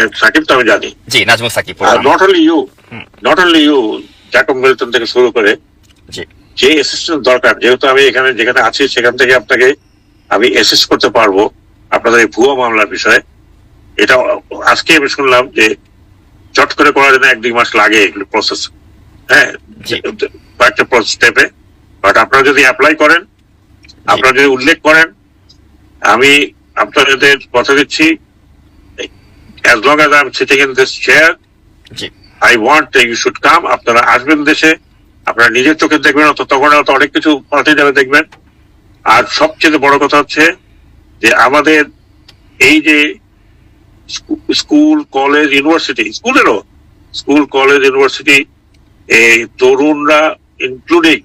মানে সাকিব তো আমি জানি। জি Najmul Shakib not only you not only you Jacob Milton থেকে শুরু করে জি। যে অ্যাসিস্ট্যান্ট দরকার যেহেতু আমি এখানে যেখানে আছি সেখান থেকে আপনাকে আমি অ্যাসিস্ট করতে পারব আপনাদের এই ভুয়া মামলার বিষয়ে। এটা আজকে আমি শুনলাম যে চট করে করার জন্য এক দুই মাস লাগে এগুলো প্রসেস হ্যাঁ। কয়েকটা স্টেপে বাট আপনারা যদি অ্যাপ্লাই করেন আপনারা যদি উল্লেখ করেন আমি আপনাদের কথা দিচ্ছি। As I am sitting in this chair G. I want you should come আপনারা আসবেন দেশে আপনারা নিজের চোখে দেখবেন অত তখন হয়তো অনেক কিছু পাল্টে যাবে দেখবেন। আর সবচেয়ে বড় কথা হচ্ছে যে আমাদের এই যে স্কু- স্কুল কলেজ ইউনিভার্সিটি স্কুলেরও স্কুল কলেজ ইউনিভার্সিটি এই তরুণরা ইনক্লুডিং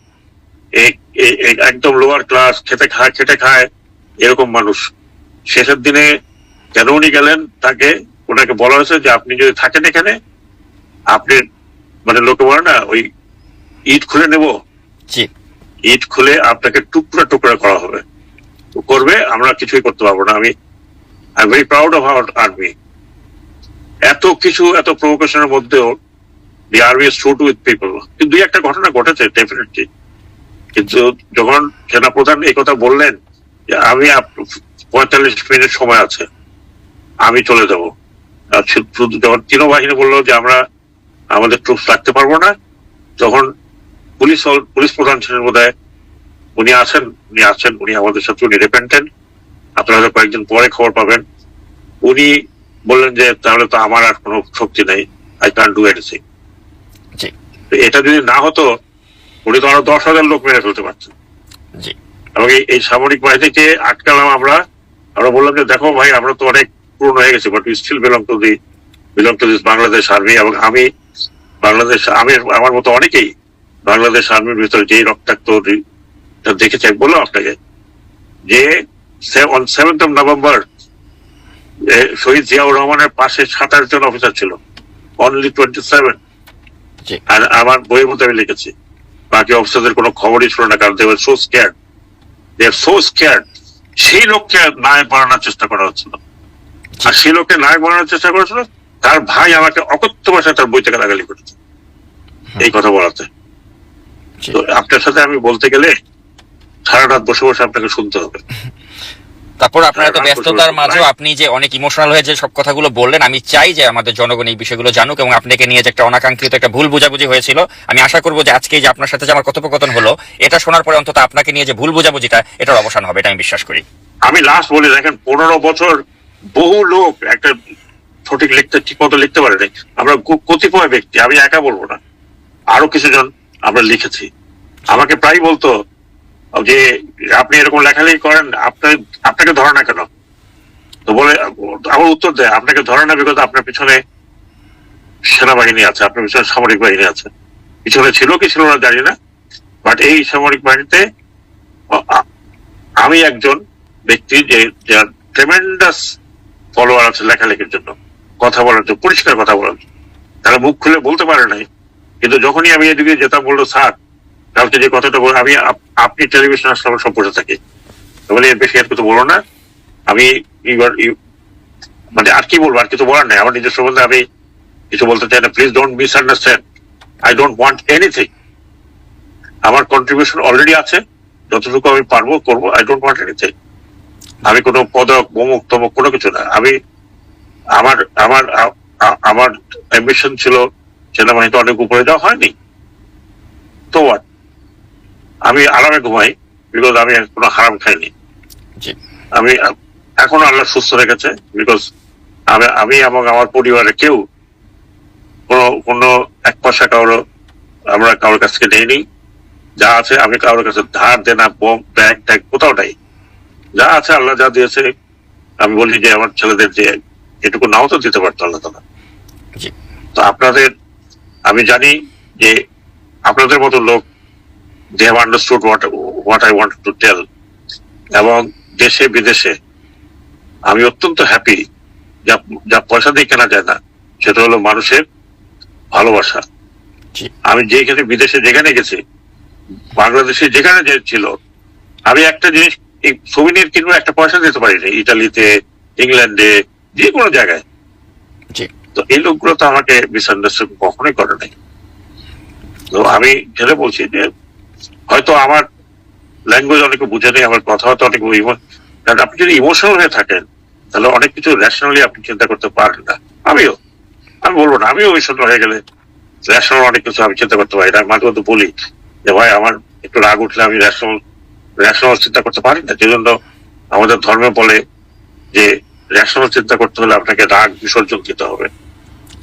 একদম লোয়ার ক্লাস খেতে খায় খেটে খায় এরকম মানুষ। শেষের দিনে কেন উনি গেলেন তাকে ওনাকে বলা হয়েছে যে আপনি যদি থাকেন এখানে আপনি মানে লোকে বলে না ওই ইট খুলে নেব? ইট খুলে আপনাকে টুকরা টুকরা করা হবে। করবে আমরা কিছুই করতে পারব না। আমি I very proud of our army এত কিছু এত প্রভোকেশনের মধ্যেও the army shoot with people কিন্তু দুই একটা ঘটনা ঘটেছে ডেফিনেটলি কিন্তু যখন সেনাপ্রধান এই কথা বললেন যে আমি পঁয়তাল্লিশ মিনিট সময় আছে আমি চলে যাব। যখন বাহিনী বলল যে আমরা আমাদের ট্রুপস রাখতে পারব না তখন পুলিশ পুলিশ প্রধান ছিলেন বোধ উনি আছেন উনি আছেন উনি আমাদের সাথে উনি রিপেন্টেন্ট আপনারা হয়তো কয়েকদিন পরে খবর পাবেন। উনি বললেন যে তাহলে তো আমার আর কোনো শক্তি নেই। আই ক্যান ডু এনিথিং এটা যদি না হতো উনি তো আরও দশ হাজার লোক মেরে ফেলতে পারতেন। এবং এই- এই সামরিক বাহিনীকে আটকালাম আমরা। আমরা বললাম যে দেখো ভাই আমরা তো অনেক পুরনো হয়ে গেছি but you still belong to the belong to this Bangladesh army এবং আমি বাংলাদেশ আমি আমার মতো অনেকেই বাংলাদেশ আর্মির ভিতরে যেই রক্তাক্ত দেখেছি বললাম আপনাকে যে অন সেভেন্থ অফ নভেম্বর শহীদ জিয়াউর রহমানের পাশে সাতাশ জন অফিসার ছিল অনলি টোয়েন্টি সেভেন আর আমার বইয়ের মধ্যে আমি লিখেছি বাকি অফিসারদের কোনো খবরই ছিল না কারণ দেওয়ার so scare they so scare সেই লোককে নায়ক বানানোর চেষ্টা করা হচ্ছিল। আর সেই লোককে নায়ক বানানোর চেষ্টা করেছিল তার ভাই আমাকে অকথ্য ভাষায় তার বই থেকে লাগালি করেছে এই কথা বলাতে। তো আপনার সাথে আমি বলতে গেলে সারা রাত বসে বসে আপনাকে শুনতে হবে। তারপর আপনার এত ব্যস্ততার মাঝেও আপনি যে অনেক ইমোশনাল হয়ে যে সব কথাগুলো বললেন আমি চাই যে আমাদের জনগণ এই বিষয়গুলো জানুক এবং আপনাকে নিয়ে যে একটা অনাকাঙ্ক্ষিত একটা ভুল বোঝাবুঝি হয়েছিল আমি আশা করব যে আজকে যে আপনার সাথে যে আমার কথোপকথন হলো এটা শোনার পরে অন্তত আপনাকে নিয়ে যে ভুল বোঝাবুঝিটা এটার অবসান হবে এটা আমি বিশ্বাস করি। আমি লাস্ট বলি দেখেন পনেরো বছর বহু লোক একটা সঠিক লিখতে ঠিক মতো লিখতে পারে নাই আমরা কতিপয় ব্যক্তি, আমি একা বলব না, আরও কিছু জন আমরা লিখেছি। আমাকে প্রায় বলতো, যে আপনি এরকম লেখালেখি করেন, আপনার, আপনাকে ধরে না কেন? তো বলে, আমার উত্তর দেয়, আপনাকে ধরে না বিকজ আপনার পিছনে সেনাবাহিনী আছে, আপনার পিছনে সামরিক বাহিনী আছে। পিছনে ছিল কি ছিল না জানি না বাট এই সামরিক বাহিনীতে আমি একজন ব্যক্তি যে যার ট্রেমেন্ডাস ফলোয়ার আছে লেখালেখির জন্য, কথা বলার জন্য, পরিষ্কার কথা বলার জন্য। তারা মুখ খুলে বলতে পারে নাই, কিন্তু যখনই আমি এদিকে যেতাম বলল, স্যার, কালকে যে কথাটা বল আমি আপ- আপনি টেলিভিশন আসলে আমার সব থাকি। বলি, এর বেশি আর কিছু বলো না। আমি ইউ- মানে আর কি বলব, আর কিছু বলার নাই। আমার নিজস্ব বলতে আমি কিছু বলতে চাই না। Please don't misunderstand I don't want anything আমার কন্ট্রিবিউশন অলরেডি আছে। যতটুকু আমি পারব, করব। আই ডোন্ট ওয়ান্ট এনিথিং আমি কোনো পদক বমুক তমক কোনো কিছু না। আমি আমার আমার আমার অ্যাম্বিশন ছিল সেনাবাহিনীতে অনেক উপরে যাওয়া হয়নি। তো? আমি আরামে ঘুমাই বিকজ আমি কোনো হারাম খাইনি। আমি এখনও আল্লাহ সুস্থ রেখেছে বিকজ আমি আমি এবং আমার পরিবারে কেউ কোনো কোনো এক পয়সা কারও আমরা কারোর কাছ থেকে নেইনি। যা আছে আমি কারোর কাছে ধার দেনা বম ব্যাগ ট্যাগ কোথাও নাই। যা আছে আল্লাহ যা দিয়েছে আমি বলি যে আমার ছেলেদের যে এটুকু নাও তো দিতে পারতো আল্লাহ তালা। তো আপনাদের আমি জানি যে আপনাদের মতো লোক they have understood what what I want to tell এবং দেশে বিদেশে আমি অত্যন্ত হ্যাপি যা যা পয়সা দিয়ে কেনা যায় না সেটা হলো মানুষের ভালোবাসা। আমি যেখানে বিদেশে যেখানে গেছি বাংলাদেশে যেখানে যে ছিল আমি একটা জিনিস এই সোভিনিয়র কিনবো একটা পয়সা দিতে পারি না ইটালিতে ইংল্যান্ডে যে কোনো জায়গায়। তো এই লোকগুলো তো আমাকে মিসআন্ডারস্ট্যান্ড কখনোই করে নাই। তো আমি যেটা বলছি যে হয়তো আমার ল্যাঙ্গুয়েজ অনেকে বুঝে নেই আমার কথাবার্তা অনেক কারণ আপনি যদি ইমোশনাল হয়ে থাকেন তাহলে অনেক কিছু ন্যাশনালি আপনি চিন্তা করতে পারেন না। আমিও আমি বলব না আমিও ইমোশনাল হয়ে গেলে ন্যাশনাল অনেক কিছু আমি চিন্তা করতে পারি না। আমি মাঝে মধ্যে বলি যে ভাই আমার একটু রাগ উঠলে আমি ন্যাশনাল ন্যাশনাল চিন্তা করতে পারি না। যে জন্য আমাদের ধর্মে বলে যে ন্যাশনাল চিন্তা করতে হলে আপনাকে রাগ বিসর্জন দিতে হবে।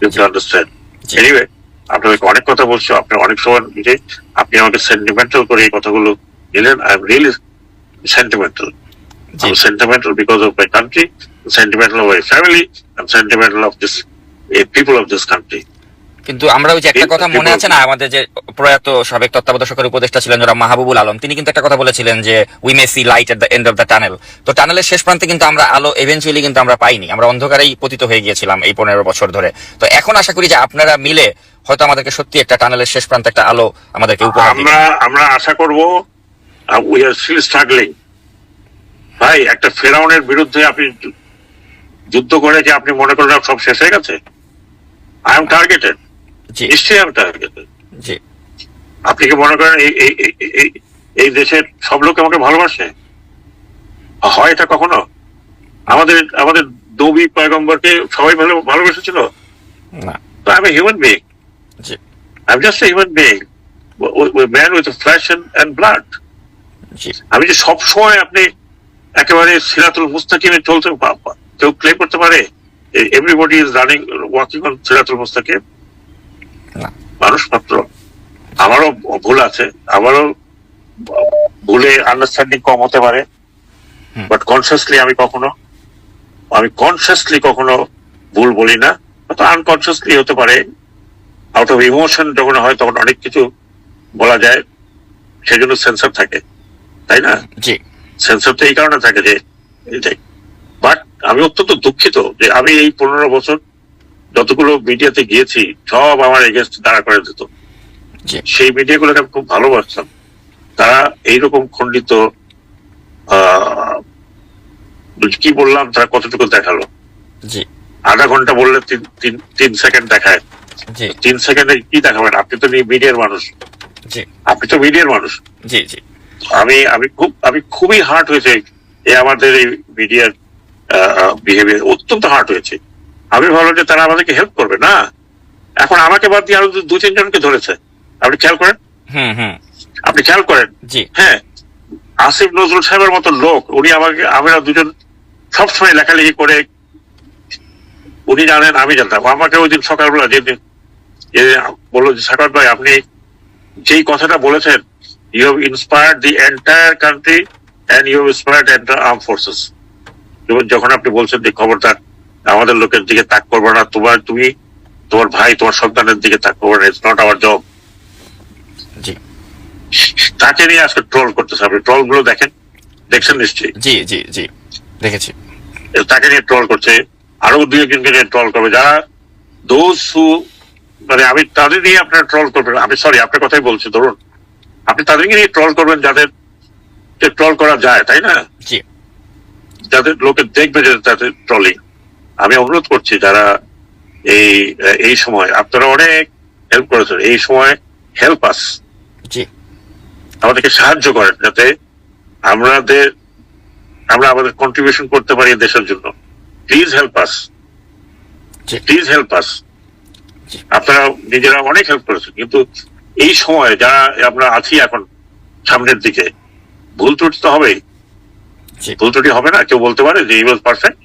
আন্ডারস্ট্যান্ড। এনিওয়ে আপনাকে অনেক কথা বলছি আপনি অনেক সময় নিজে আপনি আমাকে সেন্টিমেন্টাল করে এই কথাগুলো নিলেন I am really sentimental I'm sentimental because of my country, sentimental of my family, and sentimental of this uh, people of this country. কিন্তু আমরা ওই যে একটা কথা মনে আছে না আমাদের যে প্রয়াত সাবেক তত্ত্বাবধায়ক সরকারের উপদেষ্টা ছিলেন যারা মাহবুবুল আলম তিনি কিন্তু একটা কথা বলেছিলেন যে we may see light at the end of the tunnel তো টানেলের শেষ প্রান্তে কিন্তু আমরা আলো এভেন্চুয়ালি কিন্তু আমরা পাইনি আমরা অন্ধকারেই পতিত হয়ে গিয়েছিলাম এই পনেরো বছর ধরে। তো এখন আশা করি যে আপনারা মিলে হয়তো আমাদেরকে সত্যি একটা টানেলের শেষ প্রান্তে একটা আলো আমাদেরকে উপহার দিবেন। আমরা আমরা আশা করব উই আর স্টিল স্ট্রাগলিং ভাই একটা ফেরাউনের বিরুদ্ধে আপনি যুদ্ধ করে যে আপনি মনে করেন সব শেষ হয়ে গেছে? আই এম টার্গেটেড নিশ্চয়ই টার্গেটেড জি। আপনি কি মনে করেন এই এই- দেশের সব লোক আমাকে ভালোবাসে? হয় এটা কখনো? আমাদের আমাদের নবী পয়গম্বরকে সবাই ভালো ভালোবেসেছিল? না। তো আমি human being am just human being man with flesh and blood আমি যে সব সময় আপনি একেবারে সিরাতুল মুস্তাকিমে চলতে কেউ ক্লেম করতে পারে everybody is running walking on সিরাতুল মুস্তাকিম। মানুষ মাত্র আমারও ভুল আছে। আমারও ভুলে আন্ডারস্ট্যান্ডিং কম হতে পারে। বাট কনসিয়াসলি আমি কখনো আমি কনসিয়াসলি কখনো ভুল বলি না। হয়তো আনকনসিয়াসলি হতে পারে। আউট অফ ইমোশন যখন হয় তখন অনেক কিছু বলা যায়। সেজন্য সেন্সার থাকে। তাই না? সেন্সার তো এই কারণে থাকে যে বাট আমি অত্যন্ত দুঃখিত যে আমি এই পনেরো বছর যতগুলো মিডিয়াতে গিয়েছি সব আমার এগেনস্ট দাঁড়া করে দিত। সেই মিডিয়াগুলোকে আমি খুব ভালোবাসতাম। তারা এইরকম খণ্ডিত আহ, কি বললাম তারা কতটুকু দেখাল? আধা ঘণ্টা বললে তিন তিন তিন সেকেন্ড দেখায়। তিন সেকেন্ডে কি দেখাবেন? আপনি তো মিডিয়ার মানুষ। আপনি তো মিডিয়ার মানুষ। জি জি। আমি আমি খুব আমি খুবই হার্ট হয়েছে। এই আমাদের এই মিডিয়ার বিহেভিয়ার অত্যন্ত হার্ট হয়েছে। আমি ভাবলাম যে তারা আমাদেরকে হেল্প করবে না? এখন আমাকে বাদ দিয়ে আরও দু- তিনজনকে ধরেছে। আপনি খেয়াল করেন? হুম হুম। আপনি খেয়াল করেন? হ্যাঁ। আসিফ নজরুল সাহেবের মতো লোক উনি আমাকে আমরা দুজন সবসময় লেখালেখি করে উনি জানেন আমি জানতাম। আমাকে ওই দিন সকালবেলা যেদিন যে বলল যে সাকার ভাই আপনি যেই কথাটা বলেছেন you have inspired the entire country and you have inspired entire arm forces যখন আপনি বলছেন যে খবরদার আমাদের লোকের দিকে তাক করবে না। তোমার তুমি তোমার ভাই তোমার সন্তানের দিকে তাক করবে না। ইটস নট আওয়ার জব জি। তাকে নিয়ে আজকে ট্রল করতেছে। আপনি ট্রলগুলো দেখেন? দেখছেন নিশ্চয়ই? জি জি জি। দেখেছি। তাকে নিয়ে ট্রল করছে। আরও দুই একজনকে নিয়ে ট্রল করবে। যারা দোষ মানে আমি তাদের নিয়ে আপনার ট্রল করবেন। আমি সরি আপনার কথাই বলছি ধরুন। আপনি তাদেরকে নিয়ে ট্রল করবেন যাদের ট্রল করা যায় তাই না? যাদের লোকে দেখবে যে তাদের ট্রলিং আমি অনুরোধ করছি যারা এই এই সময় আপনারা অনেক হেল্প করেছেন এই সময় হেল্প আস আমাদেরকে সাহায্য করেন যাতে আমাদের আমরা আমাদের কন্ট্রিবিউশন করতে পারি দেশের জন্য। Please help us please help us আপনারা নিজেরা অনেক হেল্প করেছেন কিন্তু এই সময় যারা আমরা আছি এখন সামনের দিকে ভুল ত্রুটি তো হবেই। ভুল ত্রুটি হবে না কেউ বলতে পারে যে ইউজ পারফেক্ট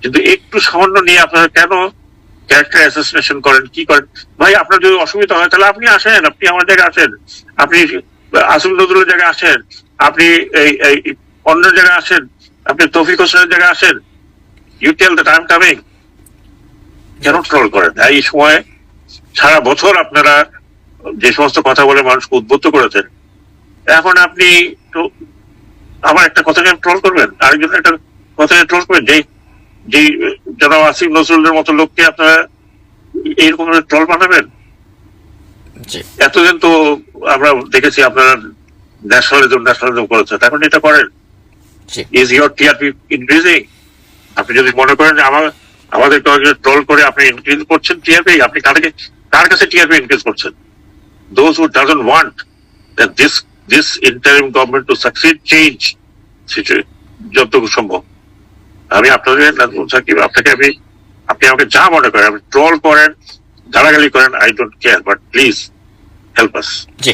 কিন্তু একটু সামান্য নিয়ে আপনারা কেন ক্যারেক্টার অ্যাসোসিয়েশন করেন, কি করেন? ভাই, আপনার যদি অসুবিধা হয়, তাহলে আপনি আসেন, আপনি আমার জায়গায় আসেন আপনি আসিফ নজরুলের জায়গায় আসেন, আপনি এই অন্য জায়গায় আসেন, আপনি তৌফিক হোসেনের জায়গায় আসেন। You tell that I am coming কেন ট্রল করেন? এই সময় সারা বছর আপনারা যে সমস্ত কথা বলে মানুষকে উদ্বুদ্ধ করেছেন। এখন আপনি আমার একটা কথা ট্রল করবেন? আরেকজন একটা কথা ট্রল করবেন? যেই যে যারা আসিফ নজরুলের মতো লোককে আপনারা এইরকম ট্রল বানাবেন এতদিন তো আমরা দেখেছি আপনারা ন্যাশনালিজম ন্যাশনালিজম করেছেন। এখন এটা করেন। ইজ ইউর টিআরপি ইনক্রিজিং আপনি যদি মনে করেন যে আমার আমাদের ট্রল করে আপনি ইনক্রিজ করছেন টিআরপি আপনি কারকে কার কাছে টিআরপি ইনক্রিজ করছেন? Those who doesn't want that this this interim government to succeed change যতটুকু সম্ভব। আমি আপনাদের সাকিব আপনাকে আমি আপনি আমাকে যা মনে করেন আপনি ট্রল করেন গালাগালি করেন I don't care but please help us G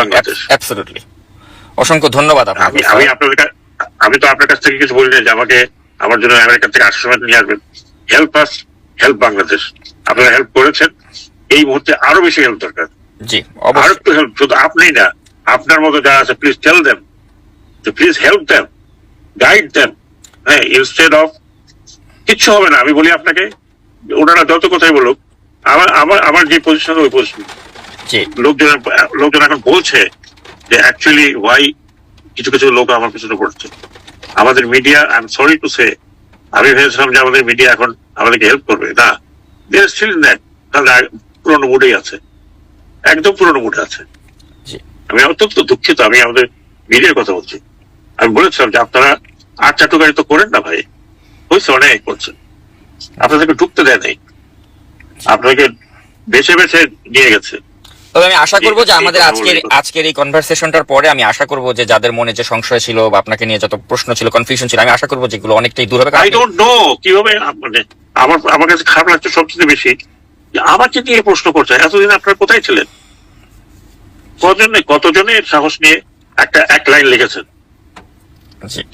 Bangladesh. Absolutely অসংখ্য ধন্যবাদ আমি আপনাকে। আমি আপনাদের আমি তো আপনার কাছ থেকে কিছু বলি না যে আমাকে আমার জন্য আমেরিকা থেকে আসার নিয়ে আসবেন। হেল্প আস হেল্প বাংলাদেশ আপনারা হেল্প করেছেন এই মুহূর্তে আরও বেশি হেল্প দরকার। জি আর একটু হেল্প শুধু আপনি না আপনার মতো যারা আছে please tell them please help them guide them হ্যাঁ ইনস্টেড অফ কিচ্ছু হবে না আমি বলি আপনাকে ওনারা যত কথাই বলুক আমার আমার আমার যে পজিশন ওই পজিশন লোকজন লোকজন এখন বলছে যে অ্যাকচুয়ালি ওয়াই কিছু কিছু লোক আমার পিছনে পড়ছে। আমাদের media I am sorry to say আমি ভেবেছিলাম যে আমাদের মিডিয়া এখন আমাদেরকে হেল্প করবে। না দেয়ার স্টিল দ্যাট তাহলে পুরোনো মুডেই আছে। একদম পুরোনো মুডে আছে। আমি অত্যন্ত দুঃখিত আমি আমাদের মিডিয়ার কথা বলছি। আমি বলেছিলাম যে আপনারা আট চাটুকারি তো করেন না ভাই। হয়েছে অনেক করছেন আপনাদেরকে ঢুকতে দেয় নাই। আপনাকে বেছে বেছে নিয়ে গেছে। তবে আমি আশা করব যে আমাদের আজকের আজকের এই কনভারসেশনটার পরে আমি আশা করব যে যাদের মনে যে সংশয় ছিল বা আপনাকে নিয়ে যত প্রশ্ন ছিল কনফিউশন ছিল আমি আশা করব যে যেগুলো অনেকটাই দূর হবে। আই ডোন্ট নো কীভাবে মানে আমার আমার কাছে খারাপ লাগছে সবচেয়ে বেশি। যে আমাকে নিয়ে প্রশ্ন করছে এতদিন আপনারা কোথায় ছিলেন? কজনে কতজনের সাহস নিয়ে একটা এক লাইন লিখেছেন?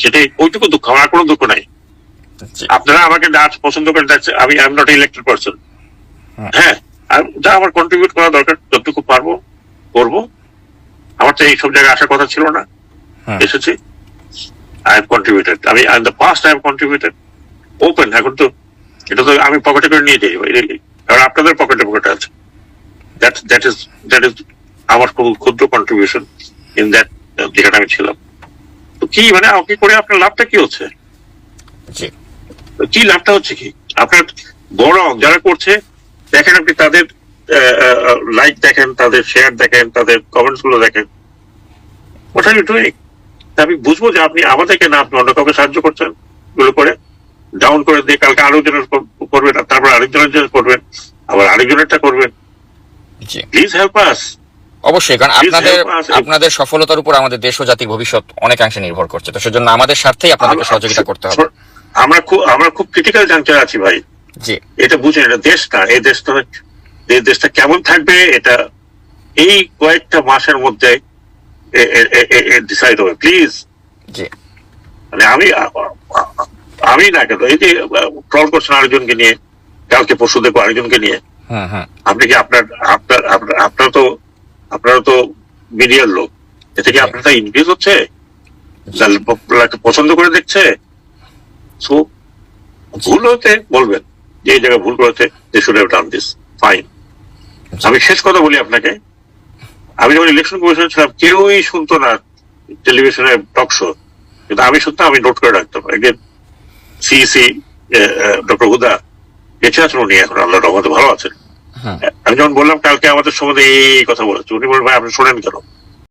সেটাই ওইটুকু দুঃখ আমার কোনো দুঃখ নাই। আপনারা আমাকে নাচ পছন্দ করে দেখছে আমি I am not elected person হ্যাঁ। আর যা আমার কন্ট্রিবিউট করা দরকার যতটুকু পারব করব। আমার তো এইসব জায়গায় আসার কথা ছিল না। এসেছি। আই হ্যাভ কন্ট্রিবিউটেড আমি in the past I have contributed open এখন তো এটা তো আমি পকেটে করে নিয়ে যাই। কারণ আপনাদের পকেটে পকেটে আছে। That that is that is আমার খুব ক্ষুদ্র কন্ট্রিবিউশন ইন দ্যাট যেখানে আমি ছিলাম। তো কি মানে আমাকে করে আপনার লাভটা কি হচ্ছে? কি লাভটা হচ্ছে কি? আপনার বরং যারা করছে দেখেন আপনি তাদের লাইক দেখেন তাদের শেয়ার দেখেন তাদের কমেন্টসগুলো দেখেন। ওটা ইউ ডুইং আমি বুঝব যে আপনি আমাদেরকে না আপনি অন্য কাউকে সাহায্য করছেনগুলো করে। ডাউন করে দিয়ে কালকে আরও জনের করবেন তারপর আরেকজনের জন্য করবেন আবার আরেকজনেরটা করবেন। প্লিজ হেল্প আস অবশ্যই কারণ আপনাদের আপনাদের সফলতার উপর আমাদের দেশ ও জাতির ভবিষ্যৎ অনেকাংশে নির্ভর করছে। তো সেজন্য আমাদের স্বার্থেই আপনাদেরকে সহযোগিতা করতে হবে। আমরা খুব আমরা খুব ক্রিটিক্যাল জাংচার আছি ভাই। জি। এটা বুঝেন এটা দেশ না এই দেশটা এই দেশটা কেমন থাকবে এটা এই কয়েকটা মাসের মধ্যে ডিসাইড হবে প্লিজ জি। মানে আমি আমি না কেন এই যে ট্রল করছেন আরেকজনকে নিয়ে কালকে পরশু দেখব আরেকজনকে নিয়ে। হুম হুম আপনি কি আপনার আপনার- আপনার তো আপনারা তো মিডিয়ার লোক। এতে কি জি। আপনার ইনক্রিজ হচ্ছে? পছন্দ করে দেখছে? সো ভুল হতে বলবেন। যে এই জায়গায় ভুল করেছে they should have done this fine আমি শেষ কথা বলি আপনাকে। আমি যখন ইলেকশন কমিশন ছিলাম কেউই শুনতো না টেলিভিশনে টক শো কিন্তু আমি শুনতাম আমি নোট করে রাখতাম। একদিন সিইসি ডক্টর হুদা বেঁচে আছেন উনি এখন আল্লাহ রহমতে ভালো আছেন। আমি যখন বললাম কালকে আমাদের সম্বন্ধে এই কথা বলেছে, উনি বলবেন ভাই, আপনি শোনেন কেন?